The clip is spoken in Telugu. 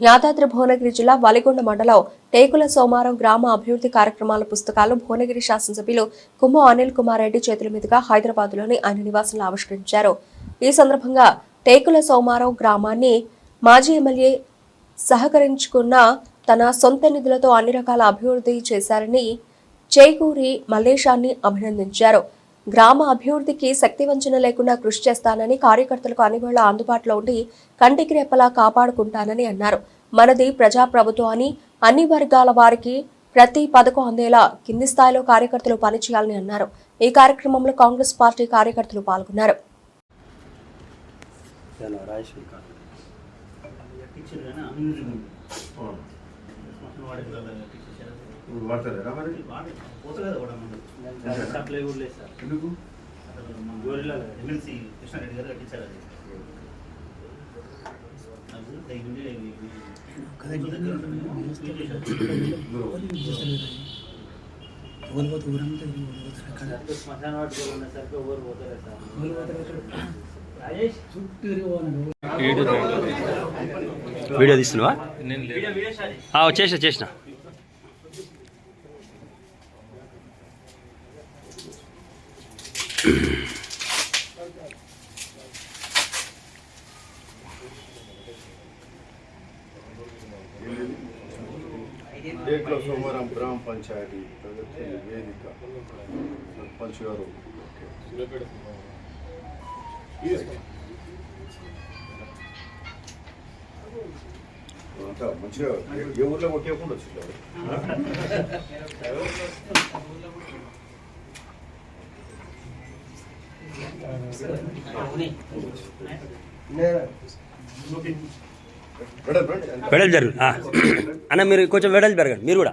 యాదాద్రి భువనగిరి జిల్లా వలిగొండ మండలం టేకుల సోమారం గ్రామ అభివృద్ధి కార్యక్రమాల పుస్తకాలు భువనగిరి శాసనసభ్యులు కుమ్మ అనిల్ కుమార్ రెడ్డి చేతుల మీదుగా హైదరాబాద్లోని ఆయన నివాసంలో ఆవిష్కరించారు. ఈ సందర్భంగా టేకుల సోమారం గ్రామాన్ని మాజీ ఎమ్మెల్యే సహకరించుకున్న తన సొంత నిధులతో అన్ని రకాల అభివృద్ధి చేశారని చేకూరి మల్లేశాన్ని అభినందించారు. గ్రామ అభివృద్ధికి శక్తి వంచన లేకుండా కృషి చేస్తానని కార్యకర్తలకు అన్ని వేళ అందుబాటులో ఉండి కంటికి రెప్పలా కాపాడుకుంటానని అన్నారు. మనది ప్రజాప్రభుత్వం అని అన్ని వర్గాల వారికి ప్రతి పథకం అందేలా కింది స్థాయిలో కార్యకర్తలు పనిచేయాలని అన్నారు. ఈ కార్యక్రమంలో కాంగ్రెస్ పార్టీ కార్యకర్తలు పాల్గొన్నారు. ఇప్పుడు వాడతారా మరి? వాడి పోతలేదు కూడా ముందు. అంతేనా? సప్లై కూడా లేదు సార్. ఎందుకు? గోరిలా ఎమ్మెల్సీ కృష్ణారెడ్డి గారు కట్టించారు అది. శ్మశాన ఉన్నసరికి ఎవరు పోతలేదు సార్? రాజేష్? వీడియో తీస్తున్నావా? వీడియో ఆ, చేసిన డేట్లో సోమవారం గ్రామ పంచాయతీ ప్రగతి వేదిక సర్పంచ్ గారు. అంతా మంచిగా ఏ- ఊర్లో కొట్టేయకుండా వచ్చింది? వెడల్ జరుగు. అన్న మీరు కొంచెం వెడల్ పెరగండి మీరు కూడా.